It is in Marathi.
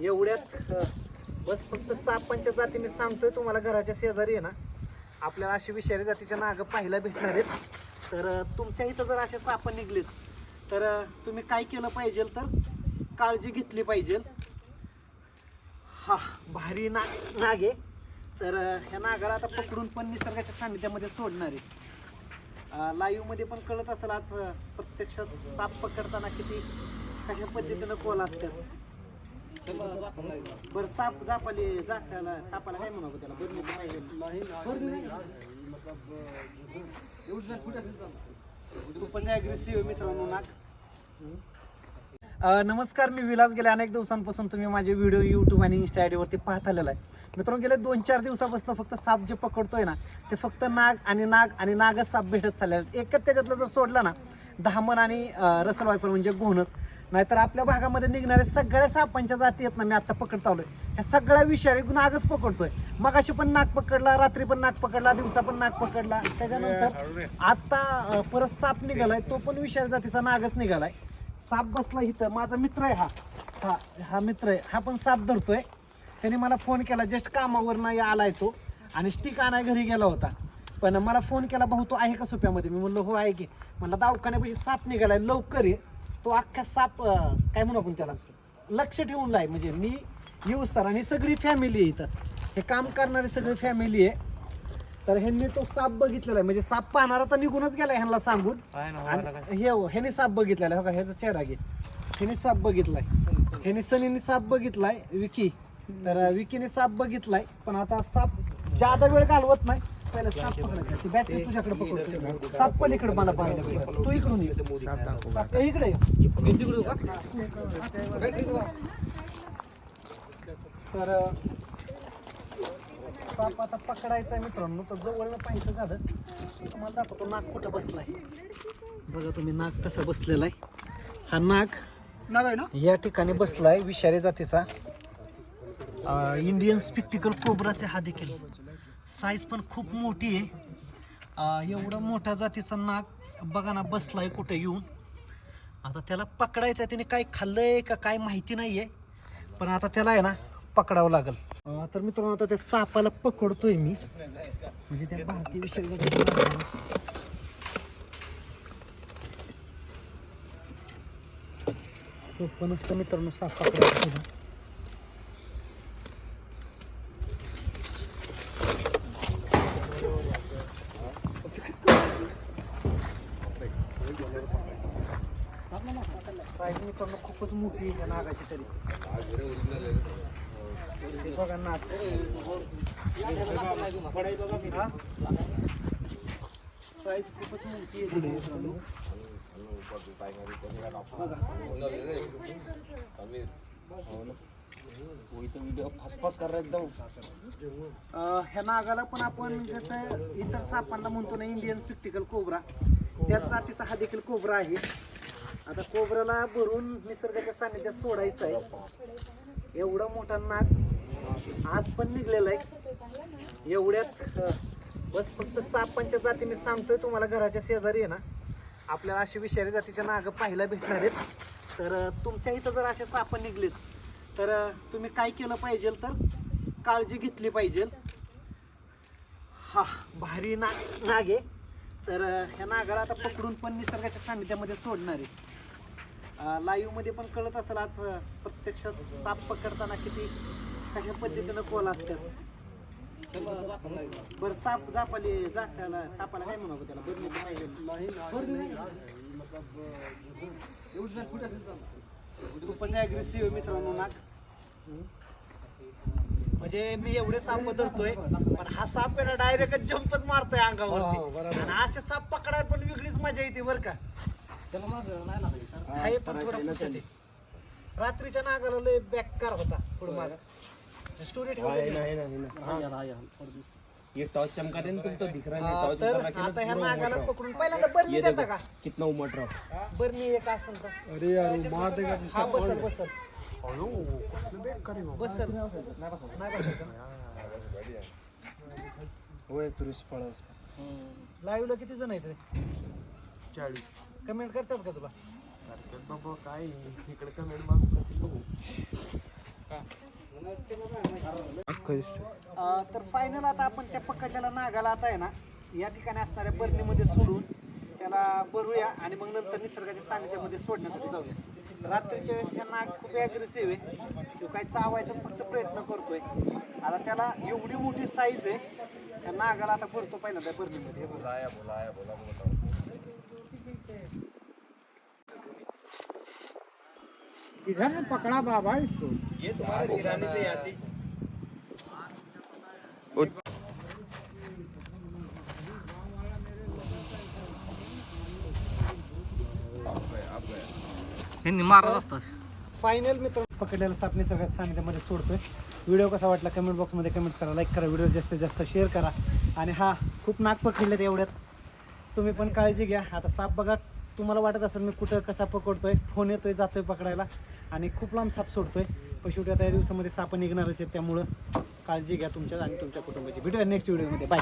एवढ्यात बस फक्त सापांच्या जाती मी सांगतोय तुम्हाला घराच्या शेजारी आहे ना आपल्याला अशी विषारी जातीच्या नाग पाहायला भेटणार आहेत. तर तुमच्या इथं जर असे साप निघलेच तर तुम्ही काय केलं पाहिजे तर काळजी घेतली पाहिजे. हा भारी ना नाग आहे. तर ह्या नागाला आता पकडून पण निसर्गाच्या सान्निध्यामध्ये सोडणार आहे. लाईव्हमध्ये पण कळत असेल आज प्रत्यक्षात साप पकडताना किती कशा पद्धतीनं कोला असतात बरं साप जापाली जाकाला सापाला काय म्हणावं त्याला? बरं पाहिजे खूपच ॲग्रेसिव्ह मित्रांनो नाग अ, नमस्कार मी विलास गेल्या अनेक दिवसांपासून तुम्ही माझे व्हिडिओ यूट्यूब आणि इन्स्टा आयडीवरती पाहत आलेला आहे. मित्रांनो गेले दोन चार दिवसापासून फक्त साप जे पकडतोय ना ते फक्त नाग आणि नाग आणि नागच साप भेटत चालले आहेत एकच त्याच्यातलं जर सोडलं ना दहामन आणि अ, रसल वायपर म्हणजे घोणच. नाहीतर आपल्या भागामध्ये निघणारे सगळ्या सापांच्या जाती आहेत ना मी आता पकडत आलोय ह्या सगळ्या विषारी नागच पकडतोय. मग अशी पण नाग पकडला रात्री पण नाग पकडला दिवसा पण नाग पकडला. त्याच्यानंतर आता परत साप निघालाय तो पण विषारी जातीचा नागच निघालाय. साप बसला इथं. माझा मित्र आहे हा. हा हा मित्र आहे. हा पण साप धरतोय. त्याने मला फोन केला जस्ट कामावरनं आलाय तो. आणि स्टिक आणाय घरी गेला होता. पण मला फोन केला भाऊ तो आहे का सोप्यामध्ये? मी म्हणलं हो आहे की. म्हणलं दवाखान्यापाशी साप निघालाय लवकर ये. तो अख्खा साप अं, काय म्हणू आपण त्याला? लक्ष ठेवून लाय म्हणजे मी येऊस तर आणि सगळी फॅमिली आहे इथं. हे काम करणारी सगळी फॅमिली आहे. तर ह्यांनी तो साप बघितलेला आहे. म्हणजे साप पाहणारा तर निघूनच गेलाय ह्यांना सांगून. आणि हे हो, ह्याने साप बघितलेला आहे. हो का ह्याचा चेहरा घे. ह्याने साप बघितलाय. ह्याने सनीने साप बघितलाय विकी. तर विकीने साप बघितलाय पण आता साप जादा वेळ घालवत नाही पहिला साप पकडायचा ती बॅटरी तुझ्याकडे पकडतो साप पलीकडे मला पाहायला भेटेल. तू इकडून ये. साप ए, इकडे ये. तर साप आता पकडायचा आहे मित्रांनो. तर जवळनं पाहायचं झालं. तर तुम्हाला दाखवतो नाक कुठं बसलाय. बघा तुम्ही नाक कसं बसलेला आहे. हा नाक ना? या ठिकाणी बसलाय विषारी जातीचा. अं, इंडियन स्पिक्टिकल कोबराचे हा देखील. साईज पण खूप मोठी आहे. एवढं मोठ्या जातीचा नाग बघा ना बसलाय कुठे येऊन. आता त्याला पकडायचं आहे त्याने काय खाल्लंय का काय माहिती नाही आहे पण आता त्याला आहे ना पकडावं लागल. तर मित्रांनो आता त्या सापाला पकडतोय मी. म्हणजे त्या भारतीय विषय सोपं नसतं मित्रांनो साप पकडायचं साईज मित्रांनो खूपच मोठी आहे नागाची तरी. हे बघा नाग साईज खूपच मोठी आहे मित्रांनो. ह्या नागाला पण आपण जसं इतर सापांना म्हणतो ना इंडियन स्पिक्टिकल कोबरा त्याच जातीचा हा देखील कोबरा आहे. आता कोबऱ्याला भरून निसर्गाच्या सानिध्यात सोडायचं आहे. एवढा मोठा नाग आज पण निघलेला आहे. एवढ्यात बस फक्त सापांच्या जाती मी सांगतोय तुम्हाला घराच्या शेजारी आहे ना आपल्याला अशी विषारी जातीच्या नाग पाहायला भेटणार आहेत. तर तुमच्या इथं जर असे साप निघलेच तर तुम्ही काय केलं पाहिजे तर काळजी घेतली पाहिजे. हा भारी ना नाग आहे. तर ह्या नागाला आता पकडून पण निसर्गाच्या सान्निध्यामध्ये सोडणार आहे. लाईव्हमध्ये पण कळत असेल आज प्रत्यक्षात साप पकडताना किती कशा पद्धतीनं कोल असतात. बरं साप जापाली जाकाला सापाला काय म्हणावं त्याला? बरं पाहिजे खूपच ॲग्रेसिव्ह मित्रांनो नाग म्हणजे मी एवढे साप धरतोय पण हा साप आहे ना डायरेक्ट जंपच मारतोय अंगावरती. आणि असे साप पकडायला पण वेगळीच मजा येते बरं का. पण थोडा पुसट आहे. रात्रीच्या नागाला लय बेकार होता पुढे माग. स्टोरी ये टॉर्च चमका दे ना तुम तो दिख रहा है टॉर्च तर आता ह्या नागाला पकडून पहिल्यांदा बरं ये देता का? कितना उमट रहा. बरं मी एक असं तर अरे यार मार देगा हा बसल बसल. बेकारी बसल. नाही बसायचं. वो है पड़ा उस लाईव्हला किती जण आहेत रे? चाळीस. कमेंट करतात का तुला? बाबा काय तिकडे कमेंट मागू तर फायनल आता आपण त्या पकडलेल्या नागाला आता आहे ना या ठिकाणी असणाऱ्या बरणीमध्ये सोडून त्याला भरूया आणि मग नंतर निसर्गाच्या सानिध्यामध्ये सोडण्यासाठी जाऊया. रात्रीच्या वेळेस ह्या नाग खूप ॲग्रेसिव्ह आहे. तो काय चावायचा फक्त प्रयत्न करतोय. आता त्याला एवढी मोठी साईज आहे त्या नागाला आता भरतो पहिल्यांदा बरणीमध्ये हे बघा. किधर पकड़ा बाबा इसको। ये तुम्हारे सिराने से यहाँ से। त्यांनी मारत असतात. फायनल मित्र पकडलेला साप निसर्गात सानिध्यामध्ये सोडतोय. व्हिडिओ कसा वाटला कमेंट बॉक्समध्ये कमेंट्स करा लाईक करा व्हिडिओ जास्तीत जास्त शेअर करा. आणि हा खूप नाक पकडलेत एवढ्यात. तुम्ही पण काळजी घ्या. आता साप बघा तुम्हाला वाटत असेल मी कुठं कसा पकडतोय? फोन येतोय जातोय पकडायला. आणि खूप लांब साप सोडतोय. पण शेवटी आता या दिवसामध्ये साप निघणारच आहेत त्यामुळं काळजी घ्या तुमच्या आणि तुमच्या कुटुंबाची. भेटूया नेक्स्ट व्हिडिओमध्ये बाय